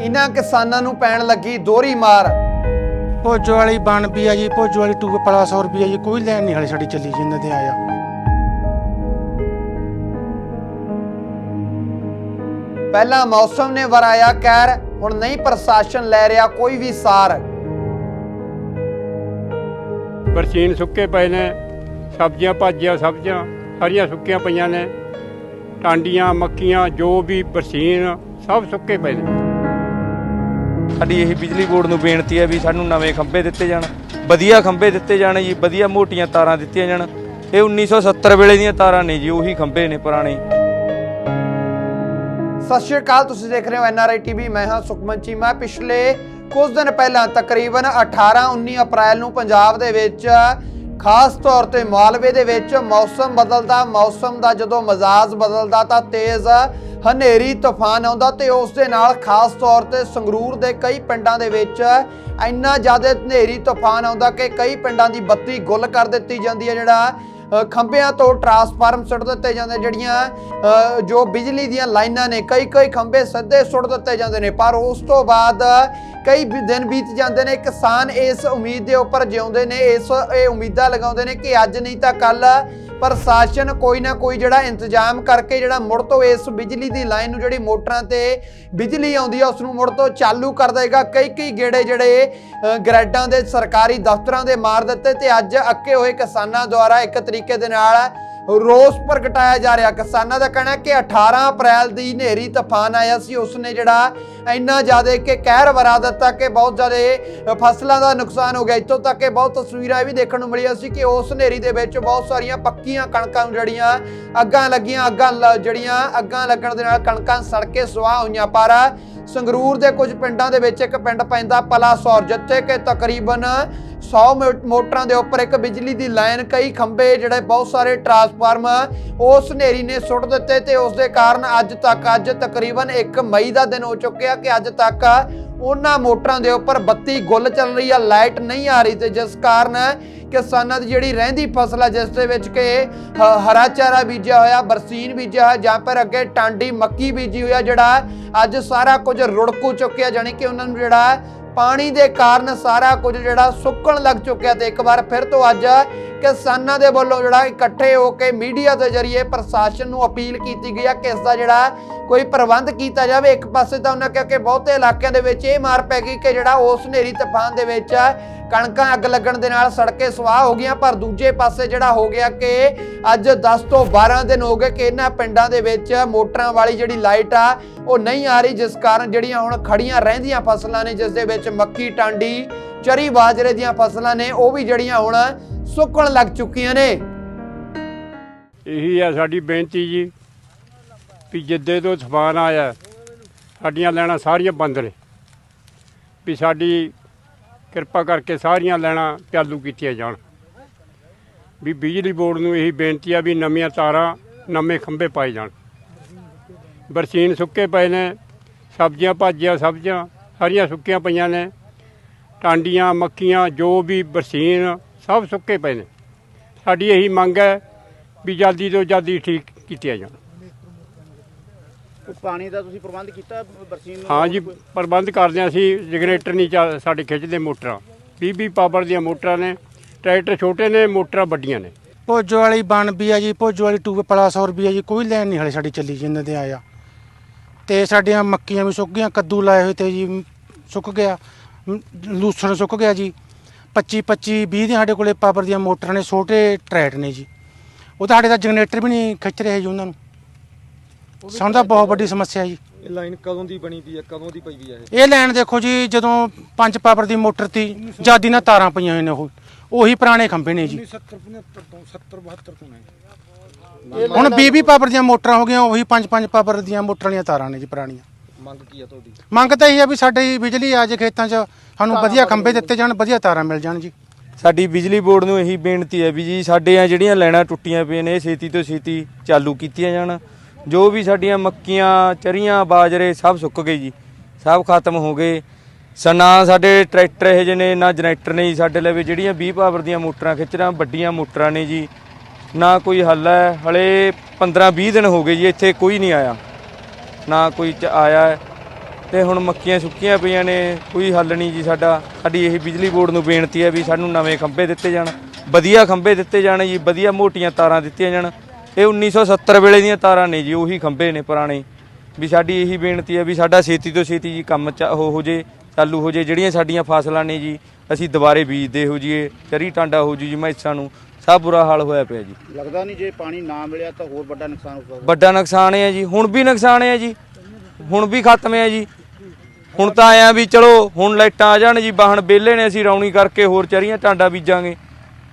ਇਹਨਾਂ ਕਿਸਾਨਾਂ ਨੂੰ ਪੈਣ ਲੱਗੀ ਦੋਹਰੀ ਮਾਰ। ਭੋਜੋ ਵਾਲੀ ਬਣ ਵੀ ਆ ਜੀ ਭੋਜੋ ਵਾਲੀ ਟੂਬ ਪਲਾ 100 ਰੁਪਏ ਜੀ ਕੋਈ ਲੈਣ ਨਹੀਂ ਹਾਲੇ ਸਾਡੀ ਚੱਲੀ ਜਿੰਨੇ ਤੇ ਆਇਆ। ਪਹਿਲਾਂ ਮੌਸਮ ਨੇ ਵਰਾਇਆ ਕਹਿਰ ਹੁਣ ਨਹੀਂ ਪ੍ਰਸ਼ਾਸਨ ਲੈ ਰਿਹਾ ਕੋਈ ਵੀ ਸਾਰ। ਬਰਸੀਨ ਸੁੱਕੇ ਪਏ ਨੇ ਸਬਜ਼ੀਆਂ ਭਾਜੀਆਂ ਸਬਜ਼ੀਆਂ ਸਾਰੀਆਂ ਸੁੱਕੀਆਂ ਪਈਆਂ ਨੇ ਟਾਂਡੀਆਂ ਮੱਕੀਆਂ ਜੋ ਵੀ ਬਰਸੀਨ ਸਭ ਸੁੱਕੇ ਪਏ ਨੇ। ਸਾਡੀ ਇਹ ਬਿਜਲੀ ਬੋਰਡ ਨੂੰ ਬੇਨਤੀ ਹੈ ਵੀ ਸਾਨੂੰ ਨਵੇਂ ਖੰਭੇ ਦਿੱਤੇ ਜਾਣ, ਵਧੀਆ ਖੰਭੇ ਦਿੱਤੇ ਜਾਣ ਜੀ, ਵਧੀਆ ਮੋਟੀਆਂ ਤਾਰਾਂ ਦਿੱਤੀਆਂ ਜਾਣ। ਇਹ 1970 ਵੇਲੇ ਦੀਆਂ ਤਾਰਾਂ ਨੇ ਜੀ, ਉਹੀ ਖੰਭੇ ਨੇ ਪੁਰਾਣੇ। ਸਤਿ ਸ਼੍ਰੀ ਅਕਾਲ, ਤੁਸੀਂ ਦੇਖ ਰਹੇ ਹੋ ਐਨਆਰਆਈ ਟੀਵੀ ਮੈਂ ਹਾਂ ਸੁਖਮਨ ਚੀਮਾ ਪਿਛਲੇ ਕੁਝ ਦਿਨ ਪਹਿਲਾਂ ਤਕਰੀਬਨ 18 19 ਅਪ੍ਰੈਲ ਨੂੰ ਪੰਜਾਬ ਦੇ ਵਿੱਚ ਖਾਸ ਤੌਰ ਤੇ ਮਾਲਵੇ ਦੇ ਵਿੱਚ ਮੌਸਮ ਬਦਲਦਾ, ਮੌਸਮ ਦਾ ਜਦੋਂ ਮਜ਼ਾਜ ਬਦਲਦਾ ਤਾਂ ਤੇਜ਼ ਹਨੇਰੀ ਤੂਫਾਨ ਆਉਂਦਾ ਤੇ ਉਸ ਦੇ ਨਾਲ ਖਾਸ ਤੌਰ ਤੇ ਸੰਗਰੂਰ ਦੇ ਕਈ ਪਿੰਡਾਂ ਦੇ ਵਿੱਚ ਇੰਨਾ ਜ਼ਿਆਦਾ ਹਨੇਰੀ ਤੂਫਾਨ ਆਉਂਦਾ ਕਿ ਕਈ ਪਿੰਡਾਂ ਦੀ ਬੱਤੀ ਗੁੱਲ ਕਰ ਦਿੱਤੀ ਜਾਂਦੀ ਹੈ, ਜਿਹੜਾ ਖੰਭਿਆਂ ਤੋਂ ਟਰਾਂਸਫਾਰਮ ਸੁੱਟ ਦਿੱਤੇ ਜਾਂਦੇ ਜਿਹੜੀਆਂ ਜੋ ਬਿਜਲੀ ਦੀਆਂ ਲਾਈਨਾਂ ਨੇ ਕਈ ਕਈ ਖੰਭੇ ਸਿੱਧੇ ਸੁੱਟ ਦਿੱਤੇ ਜਾਂਦੇ ਨੇ, ਪਰ ਉਸ ਤੋਂ ਬਾਅਦ ਕਈ ਦਿਨ ਬੀਤ ਜਾਂਦੇ ਨੇ ਕਿਸਾਨ ਇਸ ਉਮੀਦ ਦੇ ਉੱਪਰ ਜਿਉਂਦੇ ਨੇ ਇਸ ਇਹ ਉਮੀਦਾਂ ਲਗਾਉਂਦੇ ਨੇ ਕਿ ਅੱਜ ਨਹੀਂ ਤਾਂ ਕੱਲ ਪ੍ਰਸ਼ਾਸਨ ਕੋਈ ਨਾ ਕੋਈ ਜਿਹੜਾ ਇੰਤਜ਼ਾਮ ਕਰਕੇ ਜਿਹੜਾ ਮੁੜ ਤੋਂ ਇਸ ਬਿਜਲੀ ਦੀ ਲਾਈਨ ਨੂੰ ਜਿਹੜੀ ਮੋਟਰਾਂ ਤੇ ਬਿਜਲੀ ਆਉਂਦੀ ਆ ਉਸ ਨੂੰ ਮੁੜ ਤੋਂ ਚਾਲੂ ਕਰ ਦੇਗਾ। ਕਈ ਕਈ ਗੇੜੇ ਜਿਹੜੇ ਅ, ਗ੍ਰੈਡਾਂ ਦੇ ਸਰਕਾਰੀ ਦਫ਼ਤਰਾਂ ਦੇ ਮਾਰ ਦਿੱਤੇ ਤੇ ਅੱਜ ਅੱਕੇ ਹੋਏ ਕਿਸਾਨਾਂ ਦੁਆਰਾ ਇੱਕ ਤਰੀਕੇ ਦੇ ਨਾਲ ਰੋਸ ਪ੍ਰਗਟਾਇਆ ਜਾ ਰਿਹਾ। ਕਿਸਾਨਾਂ ਦਾ ਕਹਿਣਾ ਹੈ ਕਿ 18 ਅਪ੍ਰੈਲ ਦੀ ਹਨੇਰੀ ਤੂਫਾਨ ਆਇਆ ਸੀ। ਉਸਨੇ ਜਿਹੜਾ ਇੰਨਾ ਜ਼ਿਆਦਾ ਕਿ ਕਹਿਰ ਵਰਾ ਦਿੱਤਾ ਕਿ ਬਹੁਤ ਜ਼ਿਆਦਾ ਫਸਲਾਂ ਦਾ ਨੁਕਸਾਨ ਹੋ ਗਿਆ। ਇੱਥੋਂ ਤੱਕ ਕਿ ਬਹੁਤ ਤਸਵੀਰਾਂ ਇਹ ਵੀ ਦੇਖਣ ਨੂੰ ਮਿਲੀਆਂ ਸੀ ਕਿ ਉਸ ਹਨੇਰੀ ਦੇ ਵਿੱਚ ਬਹੁਤ ਸਾਰੀਆਂ ਪੱਕੀਆਂ ਕਣਕਾਂ ਨੂੰ ਜਿਹੜੀਆਂ ਅੱਗਾਂ ਲੱਗੀਆਂ, ਅੱਗਾਂ ਲ- ਜਿਹੜੀਆਂ ਅੱਗਾਂ ਲੱਗਣ ਦੇ ਨਾਲ ਕਣਕਾਂ ਸੜ ਕੇ ਸੁਆਹ ਹੋਈਆਂ। ਪਰ ਸੰਗਰੂਰ ਦੇ ਕੁਝ ਪਿੰਡਾਂ ਦੇ ਵਿੱਚ ਇੱਕ ਪਿੰਡ ਪੈਂਦਾ ਪਲਾਸੌਰ ਜਿੱਥੇ ਕਿ ਤਕਰੀਬਨ 100 ਮੋ- ਮੋਟਰਾਂ ਦੇ ਉੱਪਰ ਇੱਕ ਬਿਜਲੀ ਦੀ ਲਾਈਨ, ਕਈ ਖੰਭੇ ਜਿਹੜੇ ਬਹੁਤ ਸਾਰੇ ਟਰਾਂਸਫਾਰਮ ਉਸ ਹਨੇਰੀ ਨੇ ਸੁੱਟ ਦਿੱਤੇ ਤੇ ਉਸ ਦੇ ਕਾਰਨ ਅੱਜ ਤੱਕ, ਅੱਜ ਤਕਰੀਬਨ 1 ਮਈ ਦਾ ਦਿਨ ਹੋ ਚੁੱਕਿਆ ਕਿ ਅੱਜ ਤੱਕ ਉਹਨਾਂ ਮੋਟਰਾਂ ਦੇ ਉੱਪਰ ਬੱਤੀ ਗੁੱਲ ਚੱਲ ਰਹੀ ਆ, ਲਾਈਟ ਨਹੀਂ ਆ ਰਹੀ ਤੇ ਜਿਸ ਕਾਰਨ ਕਿਸਾਨਾਂ ਦੀ ਜਿਹੜੀ ਰਹਿੰਦੀ ਫਸਲ ਹੈ ਜਿਸ ਦੇ ਵਿੱਚ ਕਿ ਹਰਾ ਚਾਰਾ ਬੀਜਿਆ ਹੋਇਆ, ਬਰਸੀਨ ਬੀਜਿਆ ਹੋਇਆ, ਜਾਂ ਫਿਰ ਅੱਗੇ ਟਾਂਡੀ ਮੱਕੀ ਬੀਜੀ ਹੋਇਆ ਜਿਹੜਾ ਅੱਜ ਸਾਰਾ ਕੁਝ ਰੁੜਕੂ ਚੁੱਕਿਆ, ਜਾਣੀ ਕਿ ਉਹਨਾਂ ਨੂੰ ਜਿਹੜਾ ਪਾਣੀ ਦੇ ਕਾਰਨ ਸਾਰਾ ਕੁਝ ਜਿਹੜਾ ਸੁੱਕਣ ਲੱਗ ਚੁੱਕਿਆ ਤੇ ਇੱਕ ਵਾਰ ਫਿਰ ਤੋਂ ਅੱਜ ਕਿਸਾਨਾਂ ਦੇ ਵੱਲੋਂ ਜਿਹੜਾ ਇਕੱਠੇ ਹੋ ਕੇ ਮੀਡੀਆ ਦੇ ਜ਼ਰੀਏ ਪ੍ਰਸ਼ਾਸਨ ਨੂੰ ਅਪੀਲ ਕੀਤੀ ਗਈ ਆ ਕਿ ਇਸ ਦਾ ਜਿਹੜਾ ਕੋਈ ਪ੍ਰਬੰਧ ਕੀਤਾ ਜਾਵੇ। ਇੱਕ ਪਾਸੇ ਤਾਂ ਉਹਨਾਂ ਕਿਹਾ ਕਿ ਬਹੁਤੇ ਇਲਾਕਿਆਂ ਦੇ ਵਿੱਚ ਇਹ ਮਾਰ ਪੈ ਗਈ ਕਿ ਜਿਹੜਾ ਉਸ ਹਨੇਰੀ ਤੂਫਾਨ ਦੇ ਵਿੱਚ ਕਣਕਾਂ ਅੱਗ ਲੱਗਣ ਦੇ ਨਾਲ ਸੜਕੇ ਸਵਾਹ ਹੋ ਗਈਆਂ, ਪਰ ਦੂਜੇ ਪਾਸੇ ਜਿਹੜਾ ਹੋ ਗਿਆ ਕਿ ਅੱਜ 10 ਤੋਂ 12 ਦਿਨ ਹੋ ਗਏ ਕਿ ਇਹਨਾਂ ਪਿੰਡਾਂ ਦੇ ਵਿੱਚ ਮੋਟਰਾਂ ਵਾਲੀ ਜਿਹੜੀ ਲਾਈਟ ਆ, ਉਹ ਨਹੀਂ ਆ ਰਹੀ, ਜਿਸ ਕਾਰਨ ਜਿਹੜੀਆਂ ਹੁਣ ਖੜੀਆਂ ਰਹਿੰਦੀਆਂ ਫਸਲਾਂ ਨੇ, ਜਿਸ ਦੇ ਵਿੱਚ ਮੱਕੀ, ਟਾਂਡੀ, ਚਰੀ, ਬਾਜਰੇ ਦੀਆਂ ਫਸਲਾਂ ਨੇ, ਉਹ ਵੀ ਜਿਹੜੀਆਂ ਹੁਣ ਸੁੱਕਣ ਲੱਗ ਚੁੱਕੀਆਂ ਨੇ। ਇਹੀ ਆ ਸਾਡੀ ਬੇਨਤੀ ਜੀ, ਵੀ ਜਿੱਦੇ ਤੋਂ ਤੂਫਾਨ ਆਇਆ, ਸਾਡੀਆਂ ਲੈਣਾ ਸਾਰੀਆਂ ਬੰਦ ਨੇ। ਵੀ ਸਾਡੀ ਕਿਰਪਾ ਕਰਕੇ ਸਾਰੀਆਂ ਲੈਣਾ ਚਾਲੂ ਕੀਤੀਆਂ ਜਾਣ। ਵੀ ਬਿਜਲੀ ਬੋਰਡ ਨੂੰ ਇਹੀ ਬੇਨਤੀ ਆ ਵੀ ਨਵੀਆਂ ਤਾਰਾਂ, ਨਵੇਂ ਖੰਭੇ ਪਾਏ ਜਾਣ। ਬਰਸੀਨ ਸੁੱਕੇ ਪਏ ਨੇ, ਸਬਜ਼ੀਆਂ ਭਾਜੀਆਂ ਸਬਜ਼ੀਆਂ ਸਾਰੀਆਂ ਸੁੱਕੀਆਂ ਪਈਆਂ ਨੇ, ਟਾਂਡੀਆਂ, ਮੱਕੀਆਂ, ਜੋ ਵੀ ਬਰਸੀਨ, ਸਭ ਸੁੱਕੇ ਪਏ ਨੇ। ਸਾਡੀ ਇਹੀ ਮੰਗ ਹੈ ਵੀ ਜਲਦੀ ਤੋਂ ਜਲਦੀ ਠੀਕ ਕੀਤੀਆਂ ਜਾਣ। ਪਾਣੀ ਦਾ ਤੁਸੀਂ ਪ੍ਰਬੰਧ ਕੀਤਾ ਬਰਸੀਨ ਨੂੰ? ਹਾਂ ਜੀ ਪ੍ਰਬੰਧ ਕਰਦੇ ਹਾਂ ਅਸੀਂ ਜਨਰੇਟਰ ਨਹੀਂ ਚੱਲ ਸਾਡੇ ਖਿੱਚਦੇ ਮੋਟਰਾਂ। 20 ਪਾਵਰ ਦੀਆਂ ਮੋਟਰਾਂ ਨੇ ਟਰੈਕਟਰ ਛੋਟੇ ਨੇ ਮੋਟਰਾਂ ਵੱਡੀਆਂ ਨੇ। ਭੋਜੋ ਵਾਲੀ ਬਣ ਵੀ ਆ ਜੀ ਭੋਜੋ ਵਾਲੀ ਟੂਬ ਪਲਾ 100 ਰੁਪਏ ਜੀ ਕੋਈ ਲੈਣ ਨਹੀਂ ਹਾਲੇ ਸਾਡੀ ਚੱਲੀ ਜਿੰਨੇ ਤੇ ਆਇਆ। ਤੇ ਸਾਡੀਆਂ ਮੱਕੀਆਂ ਵੀ ਸੁੱਕ ਗਈਆਂ ਕੱਦੂ ਲਾਏ ਹੋਏ ਤੇ ਜੀ ਸੁੱਕ ਗਿਆ ਮ, ਲੂਸਣ ਸੁੱਕ ਗਿਆ ਜੀ। 25 25 20 ਦੀਆਂ ਸਾਡੇ ਕੋਲੇ ਪਾਵਰ ਦੀਆਂ ਮੋਟਰਾਂ ਨੇ ਛੋਟੇ ਟਰੈਟ ਨੇ ਜੀ। ਉਹ ਤਾਂ ਸਾਡੇ ਦਾ ਜਨਰੇਟਰ ਵੀ ਨਹੀਂ ਖਿੱਚ ਰਿਹਾ ਜੀ ਉਹਨਾਂ ਨੂੰ। ਸਾਨੂੰ ਤਾਂ ਬਹੁਤ ਵੱਡੀ ਸਮੱਸਿਆ ਜੀ। ਇਹ ਲਾਈਨ ਕਦੋਂ ਦੀ ਬਣੀ ਪਈ ਹੈ? ਕਦੋਂ ਦੀ ਪਈ ਵੀ ਹੈ ਇਹ? ਇਹ ਲੈਣ ਦੇਖੋ ਜੀ ਜਦੋਂ ਪੰਜ ਪਾਵਰ ਦੀ ਮੋਟਰ ਤੀ ਜਾਦੀ ਨਾਲ ਤਾਰਾਂ ਪਈਆਂ ਹੋਈਆਂ ਨੇ ਉਹ। ਉਹੀ ਪੁਰਾਣੇ ਖੰਭੇ ਨੇ ਜੀ। 70 75 ਤੋਂ 70 72 ਤੋਂ ਨੇ ਹੁਣ 20 20 ਪਾਵਰ ਦੀਆਂ ਮੋਟਰਾਂ ਹੋ ਗਈਆਂ ਉਹੀ ਪੰਜ ਪੰਜ ਪਾਵਰ ਦੀਆਂ ਮੋਟਰਾਂ ਦੀਆਂ ਤਾਰਾਂ ਨੇ ਜੀ ਪੁਰਾਣੀਆਂ। ਮੰਗ ਕੀ ਹੈ ਤੁਹਾਡੀ? ਮੰਗ ਤਾਂ ਇਹ ਆ ਵੀ ਸਾਡੀ ਬਿਜਲੀ ਆ ਜੇ ਖੇਤਾਂ 'ਚ ਸਾਨੂੰ ਵਧੀਆ ਖੰਭੇ ਦਿੱਤੇ ਜਾਣ ਵਧੀਆ ਤਾਰਾਂ ਮਿਲ ਜਾਣ ਜੀ। ਸਾਡੀ ਬਿਜਲੀ ਬੋਰਡ ਨੂੰ ਇਹੀ ਬੇਨਤੀ ਹੈ ਵੀ ਜੀ ਸਾਡੇ ਆ ਜਿਹੜੀਆਂ ਲੈਣਾ ਟੁੱਟੀਆਂ ਪਈਆਂ ਨੇ ਇਹ ਛੇਤੀ ਤੋਂ ਛੇਤੀ ਚਾਲੂ ਕੀਤੀਆਂ ਜਾਣ। ਜੋ ਵੀ ਸਾਡੀਆਂ ਮੱਕੀਆਂ, ਚਰੀਆਂ, ਬਾਜਰੇ ਸਭ ਸੁੱਕ ਗਏ ਜੀ। ਸਭ ਖਤਮ ਹੋ ਗਏ। ਸ- ਨਾ ਸਾਡੇ ਟਰੈਕਟਰ ਇਹ ਜਿਹੇ ਨੇ, ਨਾ ਜਨਰੇਟਰ ਨੇ ਜੀ ਸਾਡੇ ਲਵੇ ਜਿਹੜੀਆਂ 20 ਪਾਵਰ ਦੀਆਂ ਮੋਟਰਾਂ ਖਿੱਚਣਾ ਵੱਡੀਆਂ ਮੋਟਰਾਂ ਨੇ ਜੀ। ਨਾ ਕੋਈ ਹੱਲ ਹੈ। ਹਲੇ 15 20 ਦਿਨ ਹੋ ਗਏ ਜੀ, ਇੱਥੇ ਕੋਈ ਨਹੀਂ ਆਇਆ। ਨਾ ਕੋਈ ਚ- ਆਇਆ ਹੈ। ਤੇ ਹੁਣ ਮੱਕੀਆਂ ਸੁੱਕੀਆਂ ਪਈਆਂ ਨੇ, ਕੋਈ ਹੱਲ ਨਹੀਂ ਜੀ ਸਾਡਾ। ਸਾਡੀ ਇਹ ਬਿਜਲੀ ਬੋਰਡ ਨੂੰ ਬੇਨਤੀ ਹੈ ਵੀ ਸਾਨੂੰ ਨਵੇਂ ਖੰਭੇ ਦਿੱਤੇ ਜਾਣ। ਵਧੀਆ ਖੰਭੇ ਦਿੱਤੇ ਜਾਣ ਜੀ, ਵਧੀਆ ਮੋਟੀਆਂ ਤਾਰਾਂ ਦਿੱਤੀਆਂ ਜਾਣ। ਇਹ 1970 ਵੇਲੇ ਦੀਆਂ ਤਾਰਾਂ ਨੇ ਜੀ ਉਹੀ ਖੰਭੇ ਨੇ ਪੁਰਾਣੇ। ਵੀ ਸਾਡੀ ਇਹੀ ਬੇਨਤੀ ਹੈ ਵੀ ਸਾਡਾ ਛੇਤੀ ਤੋਂ ਛੇਤੀ ਜੀ ਕੰਮ ਉਹ ਹੋ ਜੇ ਚਾਲੂ ਹੋ ਜੇ ਜਿਹੜੀਆਂ ਸਾਡੀਆਂ ਫਸਲਾਂ ਨੇ ਜੀ ਅਸੀਂ ਦੁਬਾਰੇ ਬੀਜਦੇ ਹੋ ਜੀਏ ਚਰੀ ਟਾਂਡਾ ਹੋ ਜੂ ਜੀ ਮੈਸਾਂ ਨੂੰ ਸਭ ਬੁਰਾ ਹਾਲ ਹੋਇਆ ਪਿਆ ਜੀ। ਲੱਗਦਾ ਨਹੀਂ ਜੇ ਪਾਣੀ ਨਾ ਮਿਲਿਆ ਤਾਂ ਹੋਰ ਵੱਡਾ ਨੁਕਸਾਨ ਹੋ ਸਕਦਾ। ਵੱਡਾ ਨੁਕਸਾਨ ਹੈ ਜੀ ਹੁਣ ਵੀ ਨੁਕਸਾਨ ਹੈ ਜੀ ਹੁਣ ਵੀ ਖਤਮ ਹੈ ਜੀ। ਹੁਣ ਤਾਂ ਆਇਆ ਵੀ ਚਲੋ ਹੁਣ ਲਾਈਟਾਂ ਆ ਜਾਣ ਜੀ ਬਾਹਣ ਬੇਲੇ ਨੇ ਅਸੀਂ ਰੌਣੀ ਕਰਕੇ ਹੋਰ ਚਰੀਆਂ ਟਾਂਡਾ ਬੀਜਾਂਗੇ।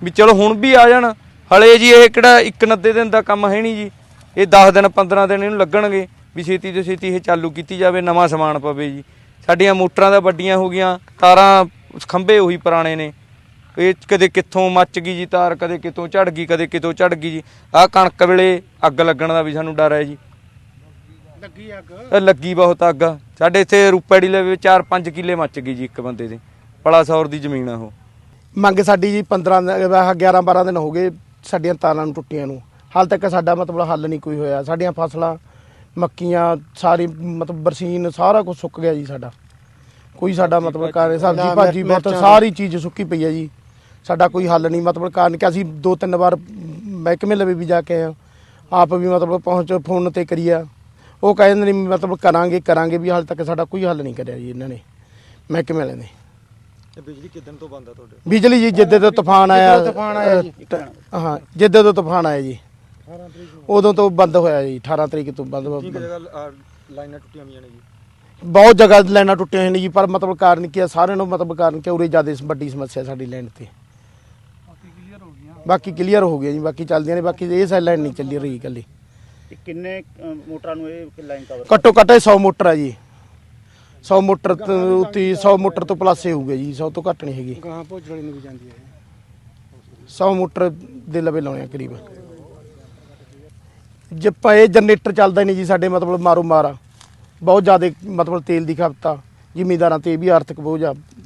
ਵੀ ਚਲੋ ਹੁਣ ਵੀ ਆ ਜਾਣ ਹਲੇ ਜੀ ਇਹ ਕਿਹੜਾ ਇੱਕ ਨੱਦੇ ਦਿਨ ਦਾ ਕੰਮ ਹੈ ਨਹੀਂ ਜੀ। ਇਹ 10 ਦਿਨ 15 ਦਿਨ ਇਹਨੂੰ ਲੱਗਣਗੇ ਵੀ ਛੇਤੀ ਤੋਂ ਛੇਤੀ ਇਹ ਚਾਲੂ ਕੀਤੀ ਜਾਵੇ ਨਵਾਂ ਸਮਾਨ ਪਵੇ ਜੀ। ਸਾਡੀਆਂ ਮੋਟਰਾਂ ਦਾ ਵੱਡੀਆਂ ਹੋ ਗਈਆਂ ਤਾਰਾਂ ਖੰਭੇ ਉਹੀ ਪੁਰਾਣੇ ਨੇ। ਇਹ ਕਦੇ ਕਿੱਥੋਂ ਮੱਚ ਗਈ ਜੀ ਤਾਰ ਕਦੇ ਕਿਤੋਂ ਝੜ ਗਈ ਕਦੇ ਕਿਤੋਂ ਝੜ ਗਈ ਜੀ। ਆਹ ਕਣਕ ਵੇਲੇ ਅੱਗ ਲੱਗਣ ਦਾ ਵੀ ਸਾਨੂੰ ਡਰ ਹੈ ਜੀ। ਲੱਗੀ ਅੱਗ? ਇਹ ਲੱਗੀ ਬਹੁਤ ਅੱਗ। ਸਾਡੇ ਇੱਥੇ ਰੂਪੜੀ ਲਵੇ 4-5 ਕਿੱਲੇ ਮੱਚ ਗਈ ਜੀ ਇੱਕ ਬੰਦੇ ਦੇ। ਪਲਾਸੌਰ ਦੀ ਜ਼ਮੀਨ ਆ ਉਹ। ਮੰਗ ਸਾਡੀ ਜੀ 15 ਦਿਨ- ਆਹ 11 12 ਦਿਨ ਹੋ ਗਏ। ਸਾਡੀਆਂ ਤਾਰਾਂ ਨੂੰ ਟੁੱਟੀਆਂ ਨੂੰ। ਹਾਲ ਤੱਕ ਸਾਡਾ ਮਤਲਬ ਹੱਲ ਨਹੀਂ ਕੋਈ ਹੋਇਆ। ਸਾਡੀਆਂ ਫਸਲਾਂ ਮੱਕੀਆਂ ਸਾਰੀ ਮਤਲਬ ਬਰਸੀਨ ਸਾਰਾ ਕੁਝ ਸੁੱਕ ਗਿਆ ਜੀ ਸਾਡਾ। ਕੋਈ ਸਾਡਾ ਮਤਲਬ ਕਾਰਨ ਸਬਜ਼ੀ ਭਾਜੀ ਮਤਲਬ ਸਾਰੀ ਚੀਜ਼ ਸੁੱਕੀ ਪਈ ਹੈ ਜੀ। ਸਾਡਾ ਕੋਈ ਹੱਲ ਨਹੀਂ। ਮਤਲਬ ਕਾਰਨ ਕਿ ਅਸੀਂ ਦੋ ਤਿੰਨ ਵਾਰ ਮਹਿਕਮੇ ਲਵੇ ਵੀ ਜਾ ਕੇ ਆਏ ਹਾਂ। ਆਪ ਵੀ ਮਤਲਬ ਪਹੁੰਚ ਫੋਨ ਤੇ ਕਰੀਆ। ਉਹ ਕਹਿੰਦੇ ਨੇ ਮਤਲਬ ਕਰਾਂਗੇ ਕਰਾਂਗੇ ਵੀ ਹਾਲ ਤੱਕ ਸਾਡਾ ਕੋਈ ਹੱਲ ਨਹੀਂ ਕਰਿਆ ਜੀ ਇਹਨਾਂ ਨੇ। ਮਹਿਕਮੇ ਵਾਲਿਆਂ ਨੇ। ਬਿਜਲੀ ਜੀ ਜਿੱਦੇ ਤੋਂ ਤੂਫਾਨ ਆਇਆ ਤੂਫਾਨ ਆਇਆ ਜੀ। ਹਾਂ ਜਿੱਦੇ ਤੋਂ ਤੂਫਾਨ ਆਇਆ ਜੀ। ਉਦੋਂ ਤੋਂ ਬੰਦ ਹੋਇਆ ਜੀ 18 ਤਰੀਕ ਤੋਂ ਬੰਦ ਲਾਈਨਾਂ ਟੁੱਟੀਆਂ ਹੋਈਆਂ ਨੇ ਜੀ? ਬਹੁਤ ਜਗ੍ਹਾ ਲਾਈਨਾਂ ਟੁੱਟੀਆਂ ਹੋਈਆਂ ਨੇ ਜੀ ਪਰ ਮਤਲਬ ਕਾਰਨ ਕੀ ਹੈ ਸਾਰਿਆਂ ਨੂੰ ਮਤਲਬ ਕਾਰਨ ਕਿ ਉਰੇ ਜ਼ਿਆਦਾ ਵੱਡੀ ਸਮੱਸਿਆ ਸਾਡੀ ਲਾਈਨ ਤੇ। ਬਾਕੀ ਕਲੀਅਰ ਹੋ ਗਿਆ ਜੀ ਬਾਕੀ ਚੱਲਦੀਆਂ ਨੇ ਬਾਕੀ ਇਹ ਸਾਈਡ ਲਾਈਨ ਨਹੀਂ ਚੱਲੀ ਰਹੀ ਇਕੱਲੀ। ਕਿੰਨੇ ਮੋਟਰਾਂ ਨੂੰ ਇਹ ਲਾਈਨ ਕਵਰ ਘੱਟੋ ਘੱਟ ਇਹ 100 ਮੋਟਰ ਹੈ ਜੀ। 100 ਮੋਟਰ ਤੋਂ ਉੱਤੇ 100 ਮੋਟਰ ਤੋਂ ਪਲੱਸ ਹੀ ਹੋਊਗਾ ਜੀ 100 ਤੋਂ ਘੱਟ ਨਹੀਂ ਹੈਗੀ। ਗਾਂ ਭੋਜ ਵਾਲੀ ਨੂੰ ਵੀ ਜਾਂਦੀ ਹੈ। 100 ਮੋਟਰ ਦੇ ਲਵੇ ਲਾਉਣੇ ਆ ਕਰੀਬ। ਜੇ ਪਏ ਜਨਰੇਟਰ ਚੱਲਦਾ ਹੀ ਨਹੀਂ ਜੀ ਸਾਡੇ ਮਤਲਬ ਮਾਰੋ ਮਾਰਾ ਬਹੁਤ ਜ਼ਿਆਦਾ ਮਤਲਬ ਤੇਲ ਦੀ ਖਪਤ ਆ। ਜ਼ਿਮੀਦਾਰਾਂ ਤੇ ਇਹ ਵੀ ਆਰਥਿਕ ਬੋਝ ਆ।